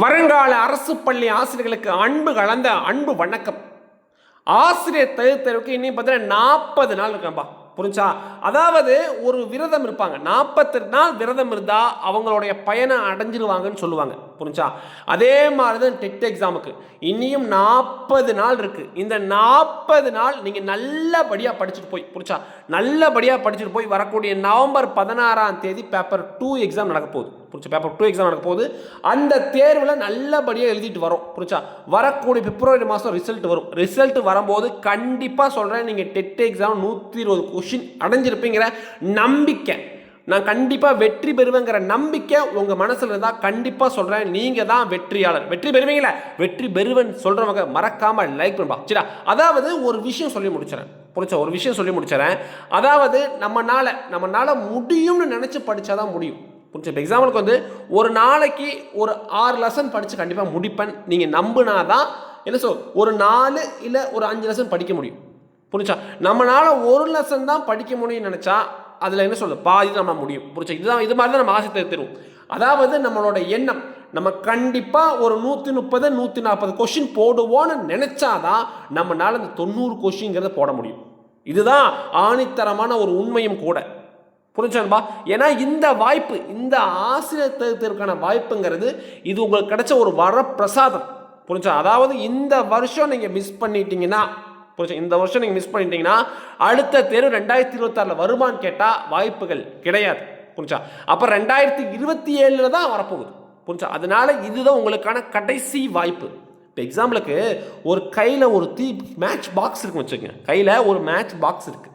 வருங்கால அரசு பள்ளி ஆசிரியர்களுக்கு அன்பு கலந்த அன்பு வணக்கம். ஆசிரியர் தேர்வுக்கு இன்னும் பார்த்தீங்கன்னா நாற்பது நாள் இருக்கப்பா புரிஞ்சா? அதாவது ஒரு விரதம் இருப்பாங்க. நாற்பத்தெட்டு நாள் விரதம் இருந்தால் அவங்களுடைய பயனை அடைஞ்சிருவாங்கன்னு சொல்லுவாங்க. புரிஞ்சா? அதே மாதிரி தான் டெட் எக்ஸாமுக்கு. இனியும் நாற்பது நாள் இருக்குது இந்த நாற்பது நாள் நீங்கள் நல்லபடியாக படிச்சுட்டு போய் புரிஞ்சா? நல்லபடியாக படிச்சுட்டு போய் வரக்கூடிய நவம்பர் பதினாறாம் தேதி பேப்பர் டூ எக்ஸாம் நடக்க போகுது. புரிச்சா பேப்பர் டூ எக்ஸாம் நடக்க போகுது. அந்த தேர்வில் நல்லபடியாக எழுதிட்டு வரோம். புரிச்சா வரக்கூடிய பிப்ரவரி மாதம் ரிசல்ட் வரும். ரிசல்ட் வரும்போது கண்டிப்பாக சொல்கிறேன் நீங்கள் டெட் எக்ஸாம் நூற்றி இருபது கொஷின் அடைஞ்சிருப்பீங்கிற நம்பிக்கை. நான் கண்டிப்பாக வெற்றி பெறுவேங்கிற நம்பிக்கை உங்கள் மனசில் இருந்தால் கண்டிப்பாக சொல்கிறேன் நீங்கள் தான் வெற்றியாளர். வெற்றி பெறுவீங்களா? வெற்றி பெறுவன் சொல்கிறவங்க மறக்காமல் லைக் பண்ணுப்பா சரிடா அதாவது ஒரு விஷயம் சொல்லி முடிச்சிடறேன். புரிச்சா ஒரு விஷயம் சொல்லி முடிச்சிடறேன். அதாவது நம்மனால நம்மனால முடியும்னு நினச்சி படித்தா தான் முடியும். புரிஞ்சு இப்போ எக்ஸாம்பிளுக்கு வந்து ஒரு நாளைக்கு ஒரு ஆறு லெசன் படித்து கண்டிப்பாக முடிப்பேன். நீங்கள் நம்பினா தான் என்ன சொல் ஒரு நாலு இல்லை ஒரு அஞ்சு லெசன் படிக்க முடியும். புரிஞ்சா? நம்மளால் ஒரு லெசன் தான் படிக்க முடியும்னு நினச்சா அதில் என்ன சொல்கிறது பாதி நம்ம முடியும். புரிச்சா இதுதான் இது மாதிரி தான் நம்ம ஆசை தருவோம் அதாவது நம்மளோட எண்ணம் நம்ம கண்டிப்பாக ஒரு நூற்றி முப்பது நூற்றி நாற்பது கொஷின் போடுவோன்னு நினச்சாதான் நம்மளால் அந்த தொண்ணூறு கொஷின்ங்கிறத போட முடியும். இதுதான் ஆணித்தரமான ஒரு உண்மையும் கூட. புரிஞ்சான்பா ஏன்னா இந்த வாய்ப்பு இந்த ஆசிரியர் தேர்தலுக்கான வாய்ப்புங்கிறது இது உங்களுக்கு கிடைச்ச ஒரு வரப்பிரசாதம். புரிஞ்சா? அதாவது இந்த வருஷம் நீங்கள் மிஸ் பண்ணிட்டீங்கன்னா புரிஞ்சா? இந்த வருஷம் நீங்கள் மிஸ் பண்ணிட்டீங்கன்னா அடுத்த தேர்வு ரெண்டாயிரத்தி இருபத்தாறில் வருமானு கேட்டால் வாய்ப்புகள் கிடையாது. புரிஞ்சா? அப்போ ரெண்டாயிரத்தி இருபத்தி ஏழில் தான் வரப்போகுது. புரிஞ்சா? அதனால இதுதான் உங்களுக்கான கடைசி வாய்ப்பு. இப்போ எக்ஸாம்பிளுக்கு ஒரு கையில் ஒரு தீ மேட்ச் பாக்ஸ் இருக்குன்னு வச்சுக்கோங்க. கையில் ஒரு மேட்ச் பாக்ஸ் இருக்குது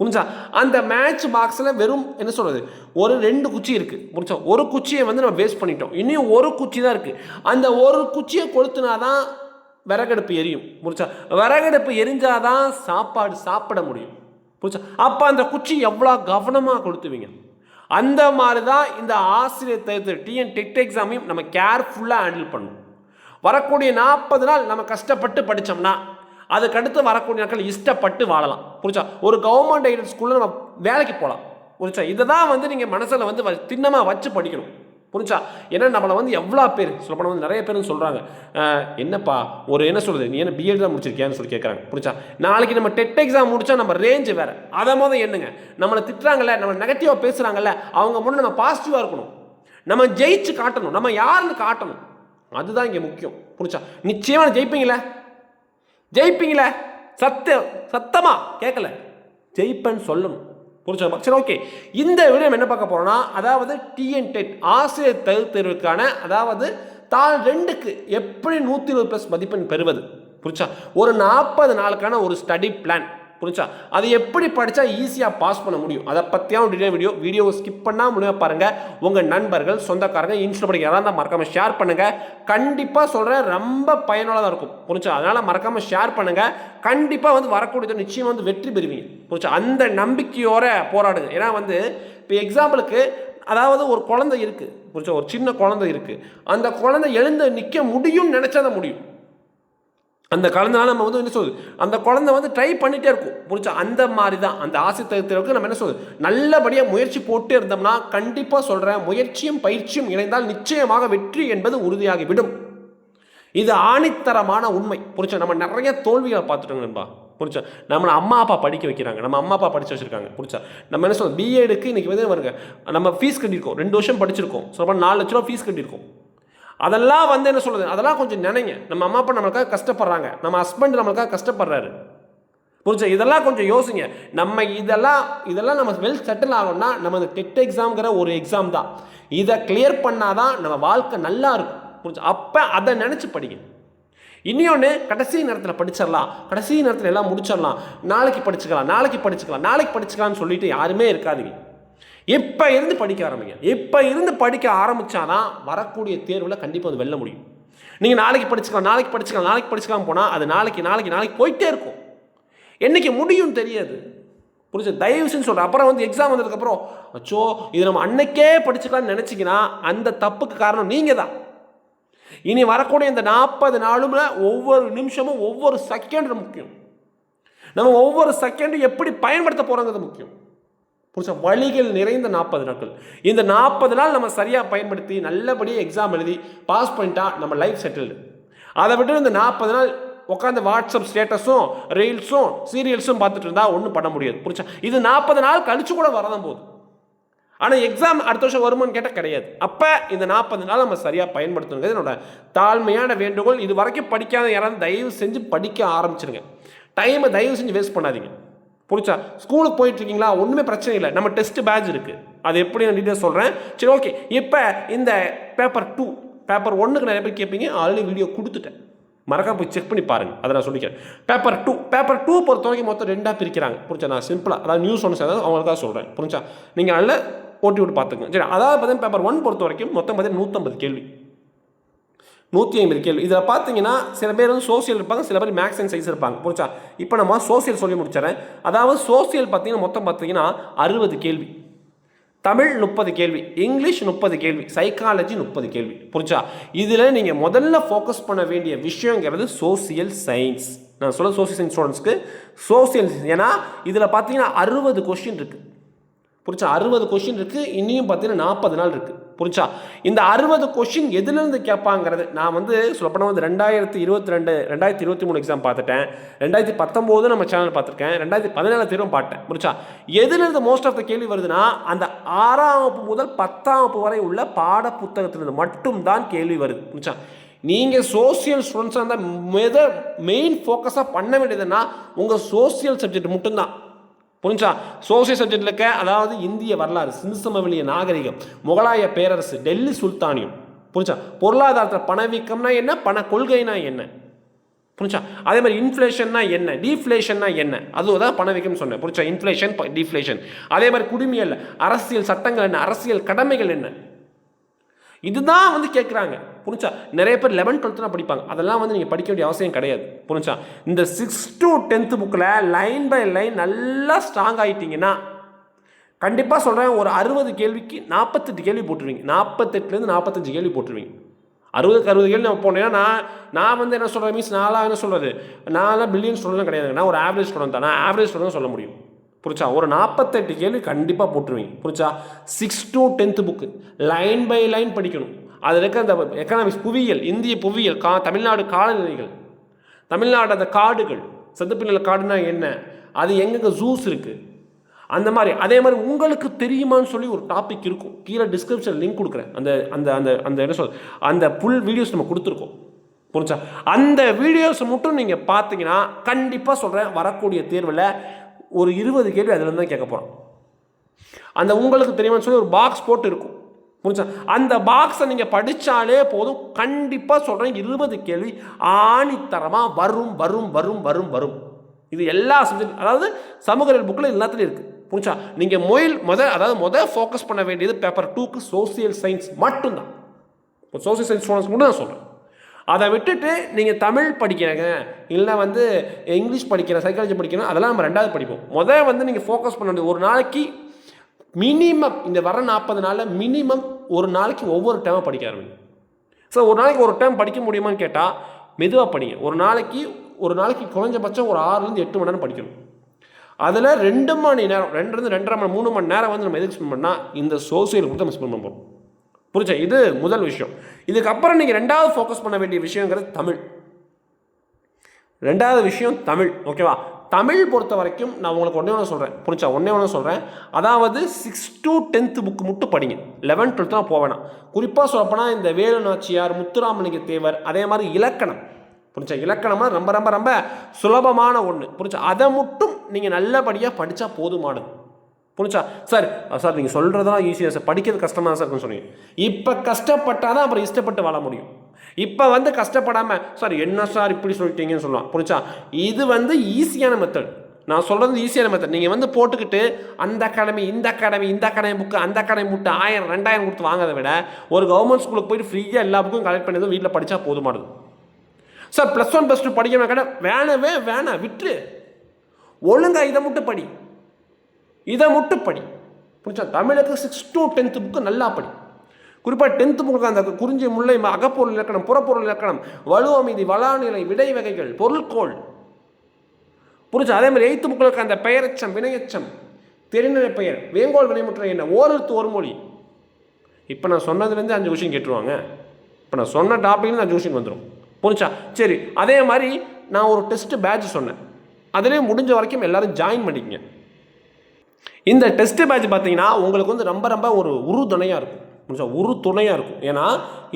புரிஞ்சா அந்த மேட்ச் பாக்ஸில் வெறும் என்ன சொல்கிறது ஒரு ரெண்டு குச்சி இருக்குது புரிஞ்சா? ஒரு குச்சியை வந்து நம்ம வேஸ்ட் பண்ணிட்டோம். இன்னும் ஒரு குச்சி தான் இருக்குது அந்த ஒரு குச்சியை கொளுத்துனா தான் விறகடுப்பு எரியும். புரிச்சா விறகடுப்பு எரிஞ்சாதான் சாப்பாடு சாப்பிட முடியும். புரிச்சா அப்போ அந்த குச்சி எவ்வளோ கவனமாக கொளுத்துவீங்க? அந்த மாதிரி தான் இந்த ஆசிரியர் தேர்தல் டிஎன் டெட் எக்ஸாமையும் நம்ம கேர்ஃபுல்லாக ஹேண்டில் பண்ணணும் வரக்கூடிய நாற்பது நாள் நம்ம கஷ்டப்பட்டு படித்தோம்னா அதுக்கடுத்து வரக்கூடிய நாட்கள் இஷ்டப்பட்டு வாழலாம். புரிச்சா ஒரு கவர்மெண்ட் எய்டட் ஸ்கூலில் நம்ம வேலைக்கு போகலாம் புரிச்சா இதை தான் வந்து நீங்கள் மனசில் வந்து வ- திண்ணமாக வச்சு படிக்கணும். புரிஞ்சா? ஏன்னா நம்மளை வந்து எவ்வளோ பேர் சொல்லப்போனால் வந்து நிறைய பேர்னு சொல்கிறாங்க என்னப்பா ஒரு என்ன சொல்கிறது நீ என்ன பிஎட் தான் முடிச்சிருக்கியான்னு சொல்லி கேட்குறாங்க புரிச்சா நாளைக்கு நம்ம டெட் எக்ஸாம் முடிச்சா நம்ம ரேஞ்சு வேறு. அதை மொதல் என்னங்க நம்மளை திட்டுறாங்கல்ல நம்ம நெகட்டிவாக பேசுகிறாங்கல்ல அவங்க முன்னே நம்ம பாசிட்டிவாக இருக்கணும். நம்ம ஜெயிச்சு காட்டணும். நம்ம யாருன்னு காட்டணும். அதுதான் இங்கே முக்கியம். புரிச்சா நிச்சயமாக ஜெயிப்பீங்களே? ஜெயிப்பீங்களே? சத்தியம் சத்தமாக கேட்கல ஜெயிப்பேன்னு சொல்லணும். புரிச்சா சரி ஓகே இந்த வீடியோ நம்ம என்ன பார்க்க போகிறோம்னா அதாவது டிஎன் டெட் ஆசிரியர் தகுதி தேர்வுக்கான அதாவது தாள் ரெண்டுக்கு எப்படி நூற்றி இருபது ப்ளஸ் மதிப்பெண் பெறுவது? புரிச்சா ஒரு நாற்பது நாளுக்கான ஒரு ஸ்டடி பிளான் புரிச்சா அது எப்படி படித்தா ஈஸியாக பாஸ் பண்ண முடியும்? அதை பற்றியான டீட்டெயில் வீடியோ வீடியோவை ஸ்கிப் பண்ணால் முடிவாக பாருங்கள் உங்கள் நண்பர்கள் சொந்தக்காரங்க இன்ஸ்டா படிக்க யாராவது இருந்தால் மறக்காமல் ஷேர் பண்ணுங்கள் கண்டிப்பாக சொல்கிறேன் ரொம்ப பயனுள்ளதாக இருக்கும். புரிச்சா அதனால் மறக்காமல் ஷேர் பண்ணுங்கள் கண்டிப்பாக வந்து வரக்கூடியது நிச்சயம் வந்து வெற்றி பெறுவீங்க. புரிச்சா அந்த நம்பிக்கையோட போராடுங்க. ஏன்னா வந்து இப்போ எக்ஸாம்பிளுக்கு அதாவது ஒரு குழந்தை இருக்குது புரிச்சா ஒரு சின்ன குழந்தை இருக்குது அந்த குழந்தை எழுந்து நிற்க முடியும்னு நினச்சா தான் முடியும். அந்த குழந்தைனால நம்ம வந்து என்ன சொல்லுது அந்த குழந்தை வந்து ட்ரை பண்ணிகிட்டே இருக்கும். புரிச்சா அந்த மாதிரி தான் அந்த ஆசை தகுதிக்கு நம்ம என்ன சொல்லுது நல்லபடியாக முயற்சி போட்டு இருந்தோம்னா கண்டிப்பாக சொல்கிறேன் முயற்சியும் பயிற்சியும் இணைந்தால் நிச்சயமாக வெற்றி என்பது உறுதியாகிவிடும். இது ஆணித்தரமான உண்மை. புரிச்சா நம்ம நிறைய தோல்விகளை பார்த்துட்டோங்க நண்பா. புரிச்சா நம்மளை அம்மா அப்பா படிக்க வைக்கிறாங்க. நம்ம அம்மா அப்பா படிச்சு வச்சுருக்காங்க. புரிச்சா நம்ம என்ன சொல்லுவோம் பிஎடுக்கு இன்றைக்கி வந்து வருங்க நம்ம ஃபீஸ் கட்டியிருக்கோம். ரெண்டு வருஷம் படிச்சிருக்கோம். சொல்லப்போ நாலு லட்ச ரூபா ஃபீஸ் கட்டியிருக்கோம். அதெல்லாம் வந்து என்ன சொல்கிறது அதெல்லாம் கொஞ்சம் நினைங்க. நம்ம அம்மா அப்பா நம்மளுக்காக கஷ்டப்படுறாங்க. நம்ம ஹஸ்பண்ட் நம்மளுக்காக கஷ்டப்படுறாரு. புரிஞ்சா? இதெல்லாம் கொஞ்சம் யோசிங்க. நம்ம இதெல்லாம் இதெல்லாம் நம்ம வெல் செட்டில் ஆகணும்னா நம்ம இந்த டெட் எக்ஸாம்ங்கிற ஒரு எக்ஸாம் தான். இதை கிளியர் பண்ணாதான் நம்ம வாழ்க்கை நல்லா இருக்கும். புரிஞ்சு? அப்போ அதை நினச்சி படிங்க. இன்னொன்று கடைசி நேரத்தில் படிச்சிடலாம். கடைசி நேரத்தில் எல்லாம் முடிச்சிடலாம். நாளைக்கு படிச்சுக்கலாம் நாளைக்கு படிச்சுக்கலாம் நாளைக்கு படிச்சுக்கலாம்னு சொல்லிட்டு யாருமே இருக்காதுங்க. இப்போ இருந்து படிக்க ஆரம்பிங்க? இப்போ இருந்து படிக்க ஆரம்பித்தாதான் வரக்கூடிய தேர்வில் கண்டிப்பாக அது வெல்ல முடியும். நீங்கள் நாளைக்கு படிச்சுக்கலாம் நாளைக்கு படிச்சுக்கலாம் நாளைக்கு படிச்சுக்கலாம் போனால் அது நாளைக்கு நாளைக்கு நாளைக்கு போயிட்டே இருக்கும். என்னைக்கு முடியும் தெரியாது. புரிஞ்சு தயவு செஞ்சு சொல்கிறேன் அப்புறம் வந்து எக்ஸாம் வந்ததுக்கப்புறம் அச்சோ இது நம்ம அன்னைக்கே படிச்சுக்கலாம்னு நினச்சிங்கன்னா அந்த தப்புக்கு காரணம் நீங்கள் தான் இனி வரக்கூடிய இந்த நாற்பது நாளும்ல ஒவ்வொரு நிமிஷமும் ஒவ்வொரு செகண்டும் முக்கியம். நம்ம ஒவ்வொரு செகண்டும் எப்படி பயன்படுத்த போகிறோங்கிறது முக்கியம். புரிச்சா வழிகள் நிறைந்த நாற்பது நாட்கள். இந்த நாற்பது நாள் நம்ம சரியாக பயன்படுத்தி நல்லபடியாக எக்ஸாம் எழுதி பாஸ் பண்ணிட்டா நம்ம லைஃப் செட்டில்டு அதை விட்டு இந்த நாற்பது நாள் உட்காந்து வாட்ஸ்அப் ஸ்டேட்டஸும் ரீல்ஸும் சீரியல்ஸும் பார்த்துட்டு இருந்தா ஒன்றும் பண்ண முடியாது. புரிச்சா இது நாற்பது நாள் கழிச்சு கூட வரதான் போகுது ஆனால் எக்ஸாம் அடுத்த வருஷம் வருமான்னு கேட்டால் கிடையாது. அப்போ இந்த நாற்பது நாள் நம்ம சரியாக பயன்படுத்தணுங்கிறது என்னோட தாழ்மையான வேண்டுகோள். இது வரைக்கும் படிக்காத யாராவது தயவு செஞ்சு படிக்க ஆரம்பிச்சிருங்க. டைமை தயவு செஞ்சு வேஸ்ட் பண்ணாதீங்க. புரிச்சா ஸ்கூலுக்கு போயிட்டு இருக்கீங்களா ஒன்றுமே பிரச்சனை இல்லை. நம்ம டெஸ்ட் பேட்ச் இருக்குது அது எப்படி நான் டீட்டெயில் சொல்கிறேன் சரி ஓகே இப்போ இந்த பேப்பர் டூ பேப்பர் ஒன்றுக்கு நிறைய பேர் கேட்பீங்க ஆல்ரெடி வீடியோ கொடுத்துட்டேன். மறக்காம போய் செக் பண்ணி பாருங்க. அதை நான் சொல்லிக்கிறேன். பேப்பர் டூ பேப்பர் டூ பொறுத்த வரைக்கும் மொத்தம் ரெண்டாக பிரிக்கிறாங்க. புரிச்சா நான் சிம்பிளாக அதாவது நியூஸ் ஒன்று சேர்ந்தது தான் சொல்கிறேன் புரிஞ்சா? நீங்கள் நல்ல ஓட்டி விட்டு பார்த்துக்கங்க. சரி அதாவது பார்த்தீங்கன்னா பேப்பர் ஒன் பொறுத்த வரைக்கும் மொத்தம் பார்த்தீங்கன்னா நூற்றம்பது கேள்வி. நூற்றி ஐம்பது கேள்வி. இதில் பார்த்தீங்கன்னா சில பேர் வந்து சோசியல் இருப்பாங்க சில பேர் மேக்ஸ் அண்ட் சயின்ஸ் இருப்பாங்க. புரிச்சா இப்போ நம்ம சோசியல் சொல்லி முடிச்சிடறேன். அதாவது சோசியல் பார்த்தீங்கன்னா மொத்தம் பார்த்தீங்கன்னா அறுபது கேள்வி. தமிழ் முப்பது கேள்வி. இங்கிலீஷ் முப்பது கேள்வி. சைக்காலஜி முப்பது கேள்வி. புரிச்சா இதில் நீங்கள் முதல்ல ஃபோக்கஸ் பண்ண வேண்டிய விஷயங்கிறது சோசியல் சயின்ஸ் நான் சொல்ல சோசியல் சயின்ஸ் ஸ்டூடெண்ட்ஸ்க்கு சோசியல் ஏன்னா இதில் பார்த்தீங்கன்னா அறுபது கொஷின் இருக்குது புரிச்சா அறுபது கொஷின் இருக்குது இன்னியும் பார்த்தீங்கன்னா நாற்பது நாள் இருக்குது புரிச்சா இந்த அறுபது கொஷின் எதுலேருந்து கேட்பாங்கிறது நான் வந்து சொல்லப்போனால் வந்து ரெண்டாயிரத்தி இருபத்தி ரெண்டு ரெண்டாயிரத்தி இருபத்தி மூணு எக்ஸாம் பார்த்துட்டேன். ரெண்டாயிரத்தி பத்தொம்போது நம்ம சேனல் பார்த்துருக்கேன். ரெண்டாயிரத்தி பதினேழு திரும்ப பார்த்தேன். புரிச்சா எதுலேருந்து மோஸ்ட் ஆஃப் த கேள்வி வருதுன்னா அந்த ஆறாம் வகுப்பு முதல் பத்தாம் வகுப்பு வரை உள்ள பாட புத்தகத்திலிருந்து மட்டும்தான் கேள்வி வருது. புரிச்சா நீங்கள் சோசியல் ஸ்டூடெண்ட்ஸாக இருந்தால் மெத மெயின் ஃபோக்கஸாக பண்ண வேண்டியதுன்னா உங்கள் சோசியல் சப்ஜெக்ட் மட்டும்தான். புரிஞ்சா? சோசியல் சப்ஜெக்டில் இருக்க அதாவது இந்திய வரலாறு சிந்துசமவெளிய நாகரிகம் முகலாய பேரரசு டெல்லி சுல்தானியம் புரிஞ்சா? பொருளாதாரத்தில் பணவீக்கம்னா என்ன? பண கொள்கைனா என்ன? புரிஞ்சா? அதே மாதிரி இன்ஃப்ளேஷன்னா என்ன? டீஃப்ளேஷன்னா என்ன? அதுவும் தான் பணவீக்கம் சொன்னேன். புரிஞ்சா? இன்ஃப்ளேஷன் டீஃப்ளேஷன் அதே மாதிரி குடிமியல் அரசியல் சட்டங்கள் என்ன? அரசியல் கடமைகள் என்ன? இதுதான் வந்து கேட்குறாங்க புரிஞ்சா? நிறைய பேர் லெவன்த் டுவெல்த்லாம் படிப்பாங்க. அதெல்லாம் வந்து நீங்கள் படிக்க வேண்டிய அவசியம் கிடையாது. புரிஞ்சா? இந்த சிக்ஸ் டு டென்த்து புக்கில் லைன் பை லைன் நல்லா ஸ்ட்ராங் ஆகிட்டீங்கன்னா கண்டிப்பாக சொல்கிறேன் ஒரு அறுபது கேள்விக்கு நாற்பத்தெட்டு கேள்வி போட்டுருவீங்க. நாற்பத்தெட்டுலேருந்து நாற்பத்தஞ்சு கேள்வி போட்டுருவீங்க. அறுபதுக்கு அறுபது கேள்வி நம்ம போனேன்னா நான் நான் வந்து என்ன சொல்கிறேன் மீன்ஸ் நான்லாம் என்ன சொல்கிறது நான்லாம் பில்லியன் ஸ்டூடெண்ட் கிடையாது நான் ஒரு ஆவரேஜ் ஸ்டூடெண்ட் தான். நான் ஆவரேஜ் ஸ்டூடெண்ட் சொல்ல முடியும். புரிச்சா ஒரு நாற்பத்தெட்டு கேள்வி கண்டிப்பாக போட்டுருவீங்க. புரிச்சா six to tenth book line by line படிக்கணும். அதில் இருக்க அந்த எக்கனாமிக்ஸ் புவியியல் இந்திய புவியியல் கா தமிழ்நாடு காலநிலைகள். தமிழ்நாடு அந்த காடுகள் சதுப்பிநில காடுனா என்ன? அது எங்கெங்கே ஜூஸ் இருக்குது அந்த மாதிரி அதே மாதிரி உங்களுக்கு தெரியுமான்னு சொல்லி ஒரு டாபிக் இருக்கும். கீழே டிஸ்கிரிப்ஷன் லிங்க் கொடுக்குறேன். அந்த அந்த அந்த அந்த என்ன சொல் அந்த ஃபுல் வீடியோஸ் நம்ம கொடுத்துருக்கோம். புரிஞ்சா? அந்த வீடியோஸ் மட்டும் நீங்கள் பார்த்தீங்கன்னா கண்டிப்பாக சொல்கிறேன் வரக்கூடிய தேர்வில் ஒரு இருபது கேள்வி அதுலேருந்து தான் கேட்க போகிறோம் அந்த உங்களுக்கு தெரியுமான்னு சொல்லி ஒரு பாக்ஸ் போட்டு இருக்கும். புரிஞ்சா? அந்த பாக்ஸை நீங்கள் படித்தாலே போதும். கண்டிப்பாக சொல்கிறேன் இருபது கேள்வி ஆணித்தரமாக வரும் வரும் வரும் வரும் வரும். இது எல்லா சப்ஜெக்ட் அதாவது சமூக புக்கில் எல்லாத்துலேயும் இருக்குது புரிஞ்சா? நீங்கள் மொயில் முதல் அதாவது முதல் ஃபோக்கஸ் பண்ண வேண்டியது பேப்பர் டூக்கு சோசியல் சயின்ஸ் மட்டும்தான். இப்போ சோசியல் சயின்ஸ் ஸ்டூடெண்ட்ஸ் மட்டும் நான் சொல்கிறேன் அதை விட்டுட்டு நீங்கள் தமிழ் படிக்கிறீங்க இல்லை வந்து இங்கிலீஷ் படிக்கிற சைக்காலஜி படிக்கணும் அதெல்லாம் நம்ம ரெண்டாவது படிப்போம். முதல் வந்து நீங்கள் ஃபோக்கஸ் பண்ண வேண்டியது ஒரு நாளைக்கு மினிமம் இந்த வர நாற்பது நாளில் மினிமம் ஒரு நாளைக்கு ஒவ்வொரு டைமை படிக்க ஆரம்பிங்க. ஸோ ஒரு நாளைக்கு ஒரு டைம் படிக்க முடியுமான்னு கேட்டால் மெதுவாக படிங்க. ஒரு நாளைக்கு ஒரு நாளைக்கு குறைஞ்சபட்சம் ஒரு ஆறுலேருந்து எட்டு மணி நேரம் படிக்கணும். அதில் ரெண்டு மணி நேரம் ரெண்டுலேருந்து ரெண்டரை மணி மூணு மணி நேரம் வந்து நம்ம எதுக்கு ஸ்பெண்ட் பண்ணால் இந்த சோசியல் மட்டும் நம்ம ஸ்பெண்ட் பண்ண போகிறோம் புரிச்சா இது முதல் விஷயம். இதுக்கப்புறம் நீங்கள் ரெண்டாவது ஃபோக்கஸ் பண்ண வேண்டிய விஷயங்கிறது தமிழ். ரெண்டாவது விஷயம் தமிழ் ஓகேவா தமிழ் பொறுத்த வரைக்கும் நான் உங்களுக்கு ஒன்றே ஒன்று சொல்கிறேன் புரிஞ்சா? ஒன்றே ஒன்று சொல்கிறேன் அதாவது சிக்ஸ் டு டென்த்து புக்கு மட்டும் படிங்க. லெவன்த் டுவெல்த்லாம் போவேணா வேணாம் குறிப்பாக சொல்லப்போனால் இந்த வேலு நாச்சியார் முத்துராமலிங்க தேவர் அதே மாதிரி இலக்கணம். புரிஞ்சா? இலக்கணம்னா ரொம்ப ரொம்ப ரொம்ப சுலபமான ஒன்று புரிஞ்சா? அதை மட்டும் நீங்கள் நல்லபடியாக படித்தா போதுமானது. புரிஞ்சா? சார் சார் நீங்கள் சொல்கிறதெல்லாம் ஈஸியாக சார். படிக்கிறது கஷ்டமாக சார் இருக்குன்னு சொன்னீங்க. இப்போ கஷ்டப்பட்டால் தான் அப்புறம் இஷ்டப்பட்டு வாழ முடியும். இப்போ வந்து கஷ்டப்படாமல் சார் என்ன சார் இப்படி சொல்லிட்டீங்கன்னு சொல்லலாம். புரிஞ்சா? இது வந்து ஈஸியான மெத்தட் நான் சொல்கிறது ஈஸியான மெத்தட் நீங்கள் வந்து போட்டுக்கிட்டு அந்த அகாடமி இந்த அகாடமி இந்த அகாடமி புக்கு அந்த அகாடமி புக்கு ஆயிரம் ரெண்டாயிரம் கொடுத்து வாங்கிறத விட ஒரு கவர்மெண்ட் ஸ்கூலுக்கு போயிட்டு ஃப்ரீயாக எல்லா புக்கும் கலெக்ட் பண்ணி வீட்டில் படித்தா போதுமானது. Sir plus one plus two படிக்கணும் கடை வேணவே வேணாம் விட்டுரு. ஒழுங்காக இதை மட்டும் படி. இதை மட்டும் படி. புரிஞ்சா? தமிழுக்கு சிக்ஸ் டு டென்த்து புக்கு நல்லா படி. குறிப்பாக டென்த்து புக்கு அந்த குறிஞ்சி முல்லை அகப்பொருள் இலக்கணம் புறப்பொருள் இலக்கணம் வலு அமைதி வளாநிலை விடை வகைகள் பொருள்கோள். புரிஞ்சா? அதே மாதிரி எய்த்து புக்கில் இருக்க அந்த பெயரச்சம் வினையச்சம் தெரிநிலை பெயர் வேங்கோல் வினைமுற்ற என்ன ஓரெழுத்து ஒரு மொழி இப்போ நான் சொன்னதுலேருந்து அஞ்சு கொஷின் கேட்டுருவாங்க. இப்போ நான் சொன்ன டாபிக்லேருந்து அஞ்சு கொஷின் வந்துடும் புரிஞ்சா? சரி அதே மாதிரி நான் ஒரு டெஸ்ட்டு பேட்ச் சொன்னேன். அதிலே முடிஞ்ச வரைக்கும் எல்லோரும் ஜாயின் பண்ணிக்கங்க. இந்த டெஸ்ட் பேட்ச் பார்த்தீங்கன்னா உங்களுக்கு வந்து ரொம்ப ரொம்ப ஒரு உறுதுணையாக இருக்கும். புரிஞ்சா? உரு துணையாக இருக்கும். ஏன்னா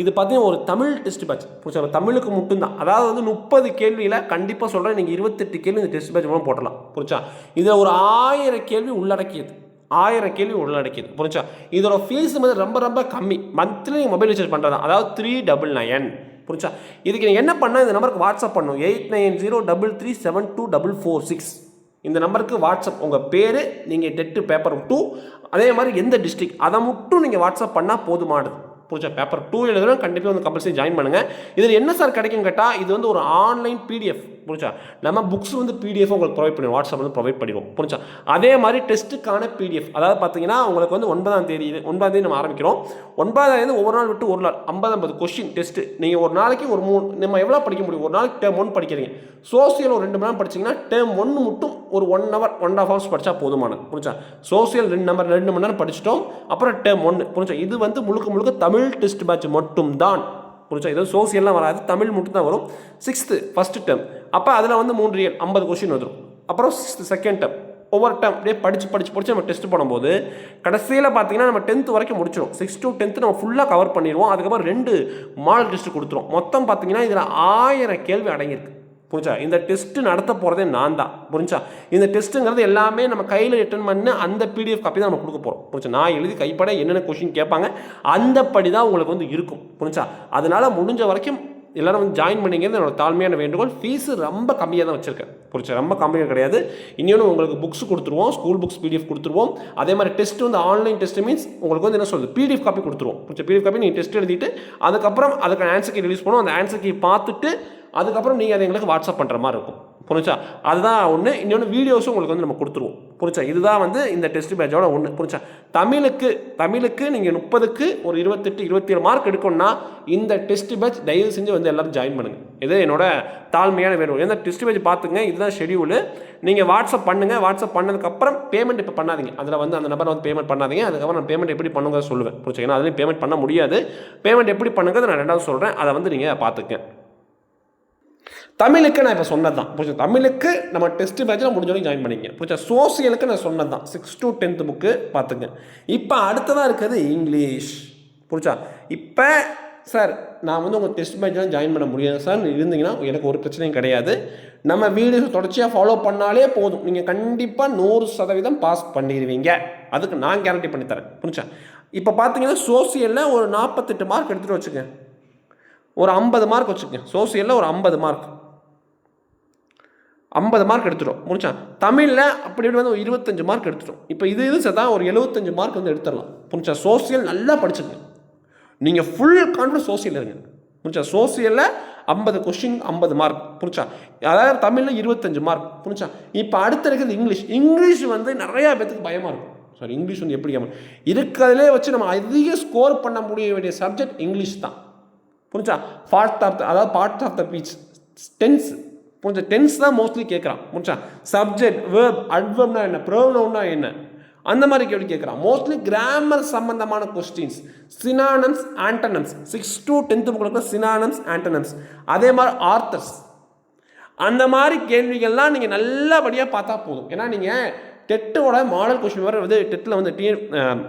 இது பார்த்தீங்கன்னா ஒரு தமிழ் டெஸ்ட் பேட்ச் புரிஞ்சா? தமிழுக்கு மட்டும்தான். அதாவது வந்து முப்பது கேள்வியில் கண்டிப்பாக சொல்கிறேன் நீங்கள் இருபத்தெட்டு கேள்வி இந்த டெஸ்ட் பேட்ச் மூலம் போடலாம் புரிஞ்சா? இதில் ஒரு ஆயிரம் கேள்வி உள்ளடக்கியது. ஆயிரம் கேள்வி உள்ளடக்கியது. புரிஞ்சா? இதோட ஃபீஸ் வந்து ரொம்ப ரொம்ப கம்மி. மந்த்லி நீங்கள் மொபைல் ரீசார்ஜ் பண்ணுறது அதாவது த்ரீ டபுள் நயன் புரிஞ்சா? இதுக்கு நீங்கள் என்ன பண்ணால் இந்த நம்பருக்கு வாட்ஸ்அப் பண்ணும் eight nine zero double three seven two double four six இந்த நம்பருக்கு வாட்ஸ்அப் உங்கள் பேர் நீங்கள் டெட்டு பேப்பர் டூ அதே மாதிரி எந்த டிஸ்ட்ரிக் அதை மட்டும் நீங்கள் வாட்ஸ்அப் பண்ணால் போதுமானது. புரிஞ்சா? பேப்பர் டூ எழுதுனா கண்டிப்பாக வந்து கம்பல்சரி ஜாயின் பண்ணுங்கள் இதில் என்ன சார் கிடைக்கும் கேட்டால் இது வந்து ஒரு ஆன்லைன் பிடிஎஃப் புரிஞ்சா? நம்ம புக்ஸ் வந்து பிடிஎஃப் உங்களுக்கு ப்ரொவைட் பண்ணுவோம் வாட்ஸ்அப் வந்து ப்ரொவைட் பண்ணிடுவோம். புரிஞ்சா? அதே மாதிரி டெஸ்ட்டுக்கான பிடிஎஃப் அதாவது பார்த்தீங்கன்னா உங்களுக்கு வந்து ஒன்பதாம் தேதி ஒன்பதாம் தேதி நம்ம ஆரம்பிக்கிறோம். ஒன்பதாம் தேதி ஒவ்வொரு நாள் விட்டு ஒரு நாள் ஐம்பது ஐம்பது கொஸ்டின் டெஸ்ட்டு நீங்கள் ஒரு நாளைக்கு ஒரு மூணு நம்ம எவ்வளோ படிக்க முடியும்? ஒரு நாளைக்கு டேர்ம் ஒன் படிக்கிறீங்க. சோசியல் ஒரு ரெண்டு மணி நேரம் படிச்சிங்கன்னா டேர்ம் ஒன்று மட்டும் ஒரு one hour one half hours படித்தா போதுமானது. புரிஞ்சா? சோசியல் ரெண்டு நம்பர் ரெண்டு மணி நேரம் படிச்சிட்டோம். அப்புறம் டேர்ம் ஒன்று புரிஞ்சா? இது வந்து முழுக்க முழுக்க தமிழ் டெஸ்ட் பேட்ச் மட்டும்தான். புரிஞ்சா? இது சோசியல்லாம் வராது. தமிழ் மட்டும் தான் வரும். சிக்ஸ்த்து ஃபஸ்ட்டு டேர்ம் அப்போ அதில் வந்து மூன்று ரியல் ஐம்பது கொஸ்டின் வந்துடும் அப்புறம் செகண்ட் டேம் ஒவ்வொரு டைம் அப்படியே படித்து படித்து படித்து நம்ம டெஸ்ட் பண்ணும்போது கடைசியில் பார்த்தீங்கன்னா நம்ம டென்த் வரைக்கும் முடிச்சிடும் சிக்ஸ் டு டென்த்து நம்ம ஃபுல்லாக கவர் பண்ணிடுவோம். அதுக்கப்புறம் ரெண்டு மாடல் டெஸ்ட் கொடுத்துரும். மொத்தம் பார்த்தீங்கன்னா இதில் ஆயிரம் கேள்வி அடங்கியிருக்கு. புரிஞ்சா? இந்த டெஸ்ட்டு நடத்த போகிறதே நான் தான். புரிஞ்சா? இந்த டெஸ்ட்டுங்கிறது எல்லாமே நம்ம கையில் ரிட்டன் பண்ண அந்த பிடிஎஃப் காப்பி தான் நம்ம கொடுக்க போகிறோம் புரிஞ்சா? நான் எழுதி கைப்பட என்னென்ன கொஷின் கேட்பாங்க அந்த படி தான் உங்களுக்கு வந்து இருக்கும். புரிஞ்சா? அதனால் முடிஞ்ச வரைக்கும் எல்லாரும் வந்து ஜாயின் பண்ணிங்கிறது என்னோட தாழ்மையான வேண்டுகோள். ஃபீஸு ரொம்ப கம்மியாக தான் வச்சுருக்கேன். புரிச்சா ரொம்ப கம்மியாக கிடையாது. இன்னொன்று உங்களுக்கு புக்ஸ் கொடுத்துருவோம். ஸ்கூல் புக்ஸ் பிடிஎஃப் கொடுத்துருவோம். அதே மாதிரி டெஸ்ட் வந்து ஆன்லைன் டெஸ்ட் மீன்ஸ் உங்களுக்கு வந்து என்ன சொல்லுது பிடிஎஃப் காப்பி கொடுத்துருவோம். புரிச்சா பிடிஎஃப் காப்பி நீங்கள் டெஸ்ட் எழுதிட்டு அதுக்கப்புறம் அதுக்கான ஆன்சர் கீ ரிலீஸ் பண்ணுவோம். அந்த ஆன்சர் கீ பார்த்துட்டு அதுக்கப்புறம் நீங்கள் அதை எங்களுக்கு வாட்ஸ்அப் பண்ணுற மாதிரி இருக்கும். புரிச்சா அதுதான் ஒன்று இன்னொன்று வீடியோஸும் உங்களுக்கு வந்து நம்ம கொடுத்துருவோம். புரிச்சா இதுதான் வந்து இந்த டெஸ்ட் பேட்சோட ஒன்று புரிச்சா தமிழுக்கு தமிழுக்கு நீங்கள் முப்பதுக்கு ஒரு இருபத்தெட்டு இருபத்தி ஏழு மார்க் எடுக்கணும்னா இந்த டெஸ்ட் பேட்ச் தயவு செஞ்சு வந்து எல்லோரும் ஜாயின் பண்ணுங்கள் இது என்னோட தாழ்மையான வேணும் எந்த டெஸ்ட் பேட்ச் பார்த்துங்க இதுதான் ஷெடியூலு நீங்கள் வாட்ஸ்அப் பண்ணுங்கள் வாட்ஸ்அப் பண்ணதுக்கப்புறம் பேமெண்ட் இப்போ பண்ணாதீங்க. அதில் வந்து அந்த நம்பர் வந்து பேமெண்ட் பண்ணாதீங்க. அதுக்கப்புறம் நான் பேமெண்ட் எப்படி பண்ணுங்க சொல்லுவேன். புரிச்சா ஏன்னா அதுலேயும் பேமெண்ட் பண்ண முடியாது. பேமெண்ட் எப்படி பண்ணுங்கிறது நான் ரெண்டாவது சொல்கிறேன் அதை வந்து நீங்கள் பார்த்துக்கங்க. தமிழுக்கு நான் இப்போ சொன்னது தான் புரிஞ்சா தமிழுக்கு நம்ம டெஸ்ட் பேட்சில் முடிஞ்ச வரைக்கும் ஜாயின் பண்ணிங்க புரிஞ்சா சோசியலுக்கு நான் சொன்னது தான் சிக்ஸ் டு டென்த் புக்கு பார்த்துங்க இப்போ அடுத்ததாக இருக்கிறது இங்கிலீஷ் புரிச்சா இப்போ சார் நான் வந்து உங்கள் டெஸ்ட் பேட்ச்லாம் ஜாயின் பண்ண முடியாது. சார் இருந்தீங்கன்னா எனக்கு ஒரு பிரச்சனையும் கிடையாது. நம்ம வீடியோஸ் தொடர்ச்சியாக ஃபாலோ பண்ணாலே போதும். நீங்கள் கண்டிப்பாக நூறு சதவீதம் பாஸ் பண்ணிடுவீங்க. அதுக்கு நான் கேரண்டி பண்ணித்தரேன் புரிச்சா இப்போ பார்த்தீங்கன்னா சோசியலில் ஒரு நாற்பத்தெட்டு மார்க் எடுத்துகிட்டு வச்சுக்கேன் ஒரு ஐம்பது மார்க் வச்சுக்கோங்க. சோசியலில் ஒரு ஐம்பது மார்க் ஐம்பது மார்க் எடுத்துடும் முடிச்சான் தமிழில் அப்படி இப்படி வந்து ஒரு இருபத்தஞ்சு மார்க் எடுத்துடும் இப்போ இது இது சேர்த்தா ஒரு எழுபத்தஞ்சு மார்க் வந்து எடுத்துடலாம். முடிச்சா சோசியல் நல்லா படிச்சுங்க நீங்கள் ஃபுல் கான்ஃபிடன்ஸ் சோசியல் இருங்க. புரிச்சா சோசியலில் ஐம்பது கொஷின் ஐம்பது மார்க் புரிச்சா அதாவது தமிழில் இருபத்தஞ்சு மார்க் புரிச்சா இப்போ அடுத்து இருக்கிறது இங்கிலீஷ். இங்கிலீஷ் வந்து நிறையா பேத்துக்கு பயமாக இருக்கும். சாரி இங்கிலீஷ் வந்து எப்படி கேட்கணும் இருக்கிறதுலே வச்சு நம்ம அதிக ஸ்கோர் பண்ண முடிய வேண்டிய சப்ஜெக்ட் இங்கிலீஷ் தான். புரிஞ்சா பார்ட் ஆஃப் த அதாவது part of the speech tense கொஞ்சம் டென்ஸ் தான் மோஸ்ட்லி கேட்குறான் முடிச்சா சப்ஜெக்ட் வேர்ப் அட்வர்ப்னா என்ன? ப்ரோனவுனா என்ன? அந்த மாதிரி கேள்வி கேட்குறான் மோஸ்ட்லி கிராமர் சம்பந்தமான questions synonyms antonyms six to tenth புக்கில் சினானம்ஸ் ஆண்டனம்ஸ் அதே மாதிரி ஆர்த்தர்ஸ் அந்த மாதிரி கேள்விகள்லாம் நீங்கள் நல்லபடியாக பார்த்தா போதும். ஏன்னா நீங்கள் டெட்டோட மாடல் கொஸ்டின் வர வந்து டெட்டில் வந்து டிஎன்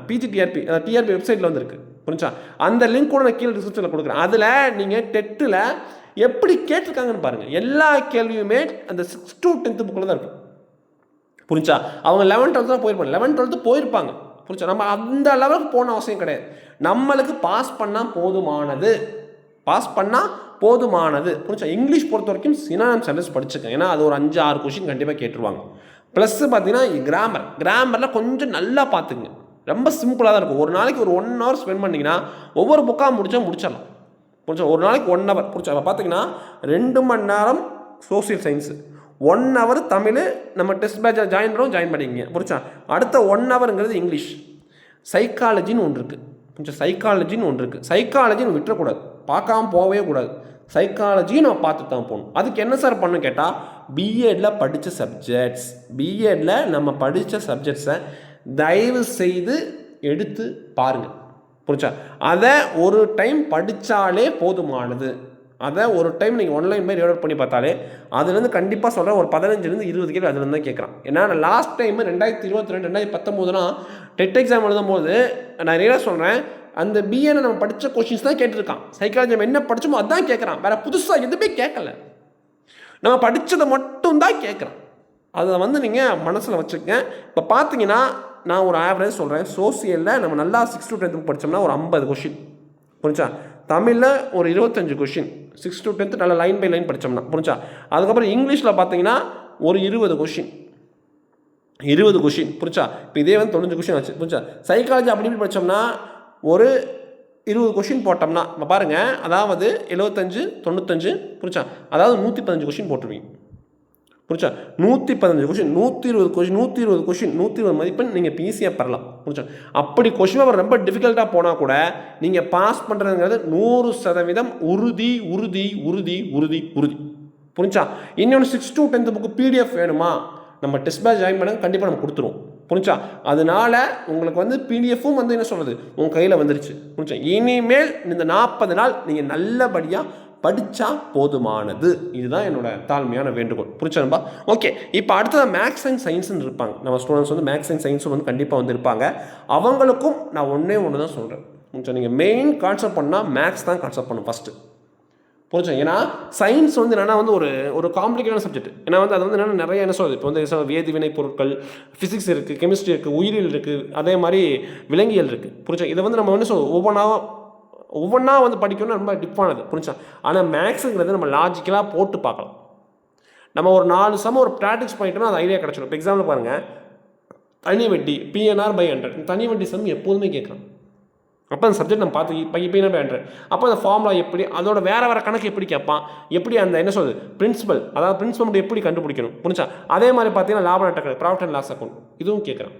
பிஜிடிஆர்பி டிஆர்பி வெப்சைட்டில் வந்து இருக்குது புரிஞ்சா அந்த லிங்க் கூட நான் கீழே டிஸ்கிரிப்ஷனில் கொடுக்குறேன். அதில் நீங்கள் டெட்டில் எப்படி கேட்டிருக்காங்கன்னு பாருங்கள் எல்லா கேள்வியுமே அந்த சிக்ஸ் டு டென்த்து புக்கில் தான் இருக்கும். புரிஞ்சா? அவங்க லெவன் டுவெல்த் தான் போயிருப்பாங்க. லெவன் டுவெல்த்து போயிருப்பாங்க. புரிஞ்சா? நம்ம அந்த லெவலுக்கு போன அவசியம் கிடையாது. நம்மளுக்கு பாஸ் பண்ணால் போதுமானது. பாஸ் பண்ணால் போதுமானது. புரிஞ்சா? இங்கிலீஷ் பொறுத்த வரைக்கும் சினானம் சென்டென்ஸ் படிச்சுக்கேன் ஏன்னா அது ஒரு அஞ்சு ஆறு கொஷின் கண்டிப்பாக கேட்டுருவாங்க. ப்ளஸ்ஸு பார்த்தீங்கன்னா கிராமர் கிராமரில் கொஞ்சம் நல்லா பார்த்துங்க ரொம்ப சிம்பிளாக தான் இருக்கும். ஒரு நாளைக்கு ஒரு ஒன் ஹவர் ஸ்பெண்ட் பண்ணிங்கன்னா ஒவ்வொரு புக்காக முடிச்சா முடிச்சிடலாம். புரிஞ்சா? ஒரு நாளைக்கு ஒன் ஹவர் புரிச்சா பார்த்தீங்கன்னா ரெண்டு மணி நேரம் social science one hour Tamil நம்ம டெஸ்ட் பேட்சில் ஜாயின் பண்ணுறோம் ஜாயின் பண்ணிக்கிங்க. புரிச்சா அடுத்த ஒன் ஹவருங்கிறது இங்கிலீஷ். சைக்காலஜின்னு ஒன்று இருக்குது கொஞ்சம் சைக்காலஜின்னு ஒன்று இருக்குது சைக்காலஜின்னு விட்டுறக்கூடாது பார்க்காம போகவே கூடாது. சைக்காலஜியும் நம்ம பார்த்துட்டு தான் போகணும். அதுக்கு என்ன சார் பண்ணணும் கேட்டால் பிஎட்டில் படித்த சப்ஜெக்ட்ஸ் பிஎட்டில் நம்ம படித்த சப்ஜெக்ட்ஸை தயவு செய்து எடுத்து பாருங்கள் புரிஞ்சா? அதை ஒரு டைம் படித்தாலே போதுமானது. அதை ஒரு டைம் நீங்கள் ஆன்லைன் மாதிரி டெவலப் பண்ணி பார்த்தாலே அதுலேருந்து கண்டிப்பாக சொல்கிறேன் ஒரு பதினஞ்சுலேருந்து இருபது கேள்வி அதுலேருந்து தான் கேட்குறான். ஏன்னா நான் லாஸ்ட் டைம் ரெண்டாயிரத்தி இருபத்தி ரெண்டு ரெண்டாயிரத்தி பத்தொம்போதுனா டெட் எக்ஸாம் எழுதும் போது நான் நிறைய சொல்கிறேன் அந்த பிஏனை நம்ம படித்த கொஷின்ஸ் தான் கேட்டிருக்கான். சைக்காலஜி நம்ம என்ன படித்தோமோ அதான் கேட்குறான். வேறு புதுசாக எதுவுமே கேட்கல. நம்ம படித்ததை மட்டும் தான் கேட்குறான். அதை வந்து நீங்கள் மனசில் வச்சுக்கங்க. இப்போ பார்த்தீங்கன்னா நான் ஒரு ஆவரேஜ் சொல்கிறேன் சோசியலில் நம்ம நல்லா சிக்ஸ் டு டென்த்து படித்தோம்னா ஒரு ஐம்பது கொஷின் புரிஞ்சா? தமிழில் ஒரு இருபத்தஞ்சு கொஷின் சிக்ஸ் டு டென்த்து நல்லா லைன் பை லைன் படித்தோம்னா புரிஞ்சா? அதுக்கப்புறம் இங்கிலீஷில் பார்த்தீங்கன்னா ஒரு இருபது கொஷின் இருபது கொஷின் புரிச்சா இப்போ இதே வந்து தொண்ணூறு கொஷின் ஆச்சு. புரிச்சா சைக்காலஜி அப்படி இப்படி படித்தோம்னா ஒரு இருபது கொஷின் போட்டோம்னா பாருங்கள் அதாவது எழுபத்தஞ்சு தொண்ணூத்தஞ்சு புரிச்சா அதாவது நூற்றி பதினஞ்சு கொஷின் போட்டுருவீங்க. புரிச்சா நூற்றி பதினஞ்சு கொஷின் நூற்றி இருபது கொஷின் நூற்றி இருபது கொஷின் நூற்றி இருபது மதிப்பெண் நீங்கள் இப்போ ஈஸியாக பெறலாம். புரிச்சா அப்படி கொஷின் பேப்பர் ரொம்ப டிஃபிகல்ட்டாக போனால் கூட நீங்கள் பாஸ் பண்ணுறதுங்கிறது நூறு சதவீதம் உறுதி உறுதி உறுதி உறுதி உறுதி. புரிஞ்சா? இன்னொன்று six to tenth book PDF வேணுமா? நம்ம டெஸ்ட் பேட்ச் ஜாயின் பண்ண கண்டிப்பாக நம்ம கொடுத்துருவோம். புரிஞ்சா? அதனால உங்களுக்கு வந்து பிடிஎஃப்பும் வந்து என்ன சொல்கிறது உங்கள் கையில் வந்துருச்சு. புரிஞ்சா? இனிமேல் இந்த நாற்பது நாள் நீங்கள் நல்லபடியாக படித்தா போதுமானது. இதுதான் என்னோட தாழ்மையான வேண்டுகோள். புரிச்சா ஓகே இப்போ அடுத்ததான் மேக்ஸ் அண்ட் சயின்ஸ்னு இருப்பாங்க. நம்ம ஸ்டூடெண்ட்ஸ் வந்து மேக்ஸ் அண்ட் சயின்ஸும் வந்து கண்டிப்பாக வந்து இருப்பாங்க அவங்களுக்கும் நான் ஒன்றே ஒன்று தான் சொல்கிறேன் புரிச்சா நீங்கள் மெயின் கான்செப்ட் பண்ணால் மேக்ஸ் தான் கான்செப்ட் பண்ணும் ஃபஸ்ட்டு புரிஞ்சா ஏன்னா சயின்ஸ் வந்து என்னென்னா வந்து ஒரு ஒரு காம்ப்ளிகேட்டான சப்ஜெக்ட் ஏன்னா வந்து அது வந்து என்னென்னா நிறைய என்ன சொல்றது? இப்போ வந்து வேதி வினை பொருட்கள் ஃபிசிக்ஸ் இருக்குது கெமிஸ்ட்ரி இருக்குது உயிரியல் இருக்குது அதே மாதிரி விலங்கியல் இருக்குது புரிஞ்சா இதை வந்து நம்ம வந்து ஒவ்வொன்றாவும் ஒவ்வொன்றா வந்து படிக்கணும்னா ரொம்ப டிப்பானது புரிஞ்சா ஆனால் மேக்ஸுங்கிறது நம்ம லாஜிக்கலாக போட்டு பார்க்கலாம். நம்ம ஒரு நாலு சம ஒரு ப்ராக்டிஸ் பண்ணிட்டோம்னா அது ஐடியா கிடச்சிடும் இப்போ எக்ஸாம்பிள் பாருங்கள் தனி வட்டி பிஎன்ஆர் பை ஹண்ட்ரட் தனி வட்டி சம் எப்போதுமே கேட்குறோம் அப்போ அந்த சப்ஜெக்ட் நம்ம பார்த்து பை இப்போ பை ஹண்ட்ரட் அப்போ அந்த ஃபார்முலா எப்படி அதோட வேறு வேறு கணக்கு எப்படி கேட்பான்? எப்படி அந்த என்ன சொல்றது பிரின்சிபல் அதாவது பிரின்சிபல் மட்டும் எப்படி கண்டுபிடிக்கணும்? புரிஞ்சா அதே மாதிரி பார்த்தீங்கன்னா லாப நட்ட கணக்கு ப்ராஃபிட் அண்ட் லாஸ் அக்கௌண்ட் இதுவும் கேட்குறான்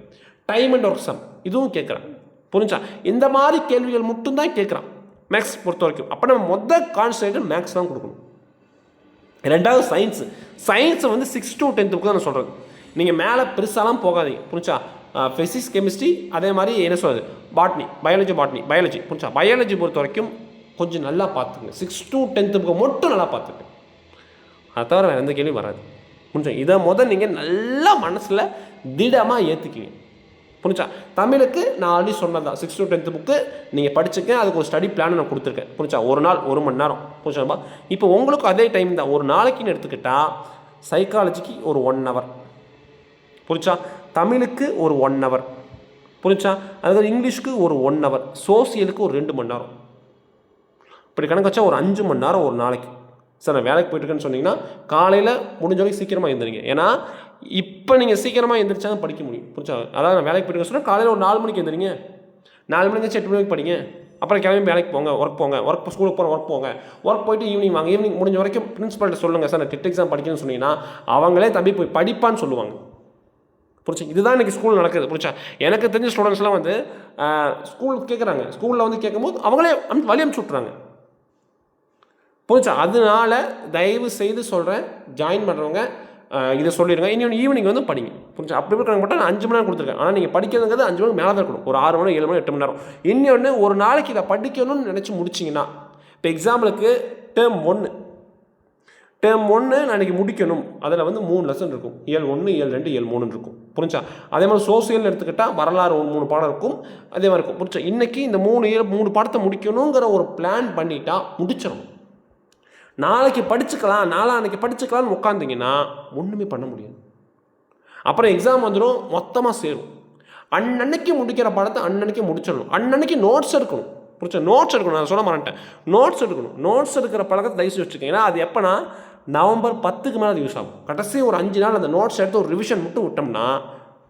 டைம் அண்ட் ஒர்க் சம் இதுவும் கேட்குறான் புரிஞ்சா இந்த மாதிரி கேள்விகள் மட்டும்தான் கேட்குறான் மேக்ஸ் பொறுத்த வரைக்கும். அப்போ நம்ம மொத்த கான்சன்ட்ரேட் மேக்ஸ் தான் கொடுக்கணும். ரெண்டாவது சயின்ஸ் சயின்ஸை வந்து சிக்ஸ் டு டென்த்துக்கு தான் நான் சொல்கிறது நீங்கள் மேலே பெருசாலாம் போகாதீங்க. புரிஞ்சா? ஃபிசிக்ஸ் கெமிஸ்ட்ரி அதே மாதிரி என்ன சொல்கிறது பாட்னி பயாலஜி பாட்னி பயாலஜி புரிஞ்சா? பயாலஜி பொறுத்த வரைக்கும் கொஞ்சம் நல்லா பார்த்துக்குங்க. சிக்ஸ் டு டென்த்துக்கு மட்டும் நல்லா பார்த்துக்குங்க. அதை தவிர வேறு எந்த கேள்வியும் வராது. புரிஞ்சா? இதை முதல் நீங்கள் நல்லா மனசில் திடமாக ஏற்றுக்குவீங்க புரிஞ்சா? தமிழுக்கு நான் ஆல்ரெடி சொன்னது தான் சிக்ஸ் டு டென்த்து புக்கு நீங்கள் படிச்சுக்க அதுக்கு ஒரு ஸ்டடி பிளான் நான் கொடுத்துருக்கேன். புரிஞ்சா? ஒரு நாள் ஒரு மணி நேரம். புரிஞ்சாப்பா இப்போ உங்களுக்கும் அதே டைம் தான். ஒரு நாளைக்குன்னு எடுத்துக்கிட்டால் சைக்காலஜிக்கு ஒரு ஒன் ஹவர் புரிச்சா தமிழுக்கு ஒரு ஒன் ஹவர் புரிச்சா அதுக்கப்புறம் இங்கிலீஷ்க்கு ஒரு ஒன் ஹவர் சோசியலுக்கு ஒரு ரெண்டு மணி நேரம். இப்படி கணக்கு வச்சா ஒரு அஞ்சு மணி நேரம் ஒரு நாளைக்கு. சார் நான் வேலைக்கு போயிட்டுருக்கேன்னு சொன்னீங்கன்னா காலையில் முடிஞ்ச வரைக்கும் சீக்கிரமாக எழுந்திரிங்க. ஏன்னா இப்போ நீங்கள் சீக்கிரமாக எந்திரிச்சா தான் படிக்க முடியும். புரிச்சா அதாவது நான் வேலைக்கு போயிட்டு சொன்னால் காலையில் ஒரு நாலு மணிக்கு எந்திரிங்க நாலு மணிக்கு எட்டு மணிக்கு படிங்க. அப்புறம் கிளம்பி வேலைக்கு போங்க ஒர்க் போங்க. ஒர்க் ஸ்கூலுக்கு போகிற ஒர்க் போங்க. ஒர்க் போயிட்டு ஈவினிங் வாங்க. ஈவினிங் முடிஞ்ச வரைக்கும் பிரின்ஸ்பல்கிட்ட சொல்லுங்கள் சார் நான் டெட் எக்ஸாம் படிக்கணும்னு சொன்னீங்கன்னா அவங்களே தம்பி போய் படிப்பான்னு சொல்லுவாங்க. புரிச்சு இதுதான் இன்றைக்கி ஸ்கூல் நடக்குது. புரிச்சா எனக்கு தெரிஞ்ச ஸ்டூடெண்ட்ஸ்லாம் வந்து ஸ்கூல் கேட்குறாங்க ஸ்கூலில் வந்து கேட்கும்போது அவங்களே அம் வழி அமுச்சு விட்றாங்க புரிச்சா அதனால தயவு செய்து சொல்கிறேன் ஜாயின் பண்ணுறவங்க இதை சொல்லிடுங்க. இன்னொன்று ஈவினிங் வந்து படிங்க. புரிஞ்சா? அப்படி இருக்கிறவங்க மட்டும் நான் அஞ்சு மணி நேரம் கொடுத்துருக்கேன். ஆனால் நீங்கள் படிக்கிறதுங்கிறது அஞ்சு மணிக்கு மேலே தான் இருக்கணும். ஒரு ஆறு மணி ஏழு மணி எட்டு மணி நேரம். இன்னொன்று ஒரு நாளைக்கு இதை படிக்கணும்னு நினச்சி முடிச்சிங்கன்னா இப்போ எக்ஸாம்பிளுக்கு டேர்ம் ஒன்று டேர்ம் ஒன்று நாளைக்கு முடிக்கணும். அதில் வந்து மூணு லெசன் இருக்கும். ஏழு ஒன்று ஏழு ரெண்டு ஏழு மூணு இருக்கும். புரிஞ்சா? அதே மாதிரி சோசியல்னு எடுத்துக்கிட்டால் வரலாறு ஒரு மூணு பாடம் இருக்கும். அதே மாதிரி இருக்கும். புரிஞ்சா? இன்றைக்கி இந்த மூணு ஏழு மூணு பாடத்தை முடிக்கணுங்கிற ஒரு பிளான் பண்ணிட்டா முடிச்சிடணும். நாளைக்கு படிச்சுக்கலாம் நாளான்னைக்கு படிச்சுக்கலாம்னு உட்காந்திங்கன்னா ஒன்றுமே பண்ண முடியாது. அப்புறம் எக்ஸாம் வந்துடும் மொத்தமாக சேரும். அன்னன்னைக்கு முடிக்கிற படத்தை அன்னன்னைக்கு முடிச்சிடணும். அன்னன்னைக்கு நோட்ஸ் எடுக்கணும். புரிச்சா நோட்ஸ் எடுக்கணும். நான் சொல்ல மாட்டேன் நோட்ஸ் எடுக்கணும். நோட்ஸ் எடுக்கிற பழக்கத்தை தயவு வச்சுருக்கேன் ஏன்னா அது எப்போனா நவம்பர் பத்துக்கு மேலே அது யூஸ் ஆகும். கடைசி ஒரு அஞ்சு நாள் அந்த நோட்ஸ் எடுத்து ஒரு ரிவிஷன் மட்டும் விட்டோம்னா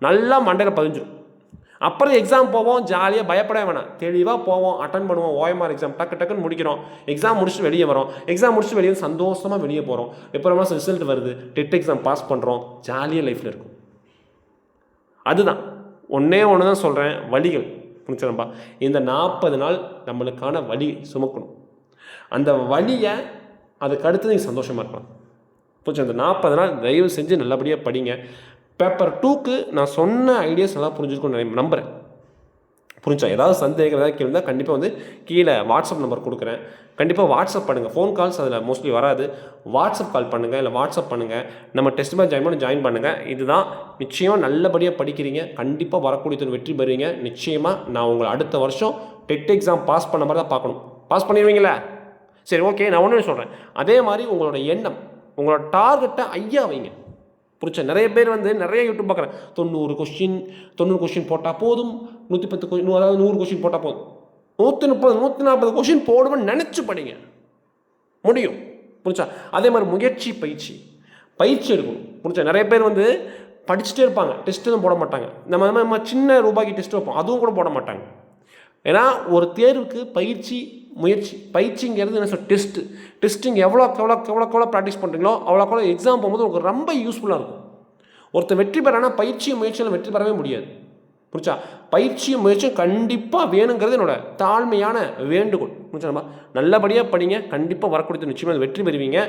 நல்லா மண்டையில் பதிஞ்சிடும் அப்புறம் எக்ஸாம் போவோம் ஜாலியாக பயப்பட வேணாம். தெளிவாக போவோம் அட்டன் பண்ணுவோம் ஓஎம்ஆர் எக்ஸாம் டக்கு டக்குன்னு முடிக்கிறோம். எக்ஸாம் முடிச்சுட்டு வெளியே வரோம். எக்ஸாம் முடிச்சுட்டு வெளியே சந்தோஷமாக வெளியே போகிறோம் எப்போ ரிசல்ட் வருது. டெட் எக்ஸாம் பாஸ் பண்ணுறோம் ஜாலியாக லைஃப்பில் இருக்கும். அதுதான். ஒன்றே ஒன்று தான் சொல்கிறேன் வழிகள் புரிஞ்சுனப்பா இந்த நாற்பது நாள் நம்மளுக்கான வழி சுமக்கணும். அந்த வழியை அதுக்கு அடுத்து நீங்கள் சந்தோஷமாக இருக்கலாம். புரிச்சு அந்த நாற்பது நாள் தயவு செஞ்சு நல்லபடியாக படிங்க. பேப்பர் டூக்கு நான் சொன்ன ஐடியாஸ் நல்லா புரிஞ்சுருக்கும்னு நினை- நம்புகிறேன் புரிஞ்சா? ஏதாவது சந்தேகம் ஏதாவது கேள்வி இருந்தால் கண்டிப்பாக வந்து கீழே வாட்ஸ்அப் நம்பர் கொடுக்குறேன். கண்டிப்பாக வாட்ஸ்அப் பண்ணுங்கள் ஃபோன் கால்ஸ் அதில் மோஸ்ட்லி வராது. வாட்ஸ்அப் கால் பண்ணுங்கள் இல்லை வாட்ஸ்அப் பண்ணுங்கள் நம்ம டெஸ்ட் மேட்ச் ஜாயின் பண்ணி ஜாயின் பண்ணுங்கள் இதுதான் நிச்சயம் நல்லபடியாக படிக்கிறீங்க. கண்டிப்பாக வரக்கூடிய வெற்றி பெறுவீங்க. நிச்சயமாக நான் உங்களை அடுத்த வருஷம் டெட் எக்ஸாம் பாஸ் பண்ண மாதிரி தான் பார்க்கணும். பாஸ் பண்ணிடுவீங்களா? சரி ஓகே நான் ஒன்று சொல்கிறேன் அதே மாதிரி உங்களோட எண்ணம் உங்களோட டார்கெட்டை ஐயா வைங்க. புரிச்சா நிறைய பேர் வந்து நிறைய யூடியூப் பார்க்குறேன் தொண்ணூறு கொஸ்டின் தொண்ணூறு கொஸ்டின் போட்டால் போதும். நூற்றி பத்து கொ- அதாவது நூறு கொஸ்டின் போட்டால் போதும். நூற்றி முப்பது நூற்றி நாற்பது கொஸ்டின் போடுவேன்னு நினச்சி படிங்க. முடியும். புரிச்சா அதே மாதிரி முயற்சி பயிற்சி. பயிற்சி எடுக்கணும். புரிச்சா நிறைய பேர் வந்து படிச்சுட்டே இருப்பாங்க. டெஸ்ட்டு எதுவும் போட மாட்டாங்க. நம்ம நம்ம சின்ன ரூபாய்க்கு டெஸ்ட் வைப்போம். அதுவும் கூட போட மாட்டாங்க. ஏன்னா ஒரு தேர்வுக்கு பயிற்சி முயற்சி பயிற்சிங்கிறது என்ன சொல் டெஸ்ட்டு டெஸ்ட்டிங் எவ்வளோக்கு எவ்வளோக்கு எவ்வளோக்கு எவ்வளோ ப்ராக்டிஸ் பண்ணுறீங்களோ அவ்வளோக்கு எவ்வளோ எக்ஸாம் போகும்போது உங்களுக்கு ரொம்ப யூஸ்ஃபுல்லாக இருக்கும். ஒருத்தர் வெற்றி பெறானா பயிற்சியும் முயற்சியில் வெற்றி பெறவே முடியாது. புரிச்சா பயிற்சியும் முயற்சியும் கண்டிப்பாக வேணுங்கிறது என்னோட தாழ்மையான வேண்டுகோள். புரிச்சா நல்லபடியாக படிங்க கண்டிப்பாக வரக்கூடிய நிச்சயமாக வெற்றி பெறுவீங்க.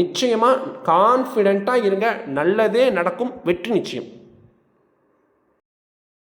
நிச்சயமாக கான்ஃபிடெண்ட்டாக இருங்க. நல்லதே நடக்கும் வெற்றி நிச்சயம்.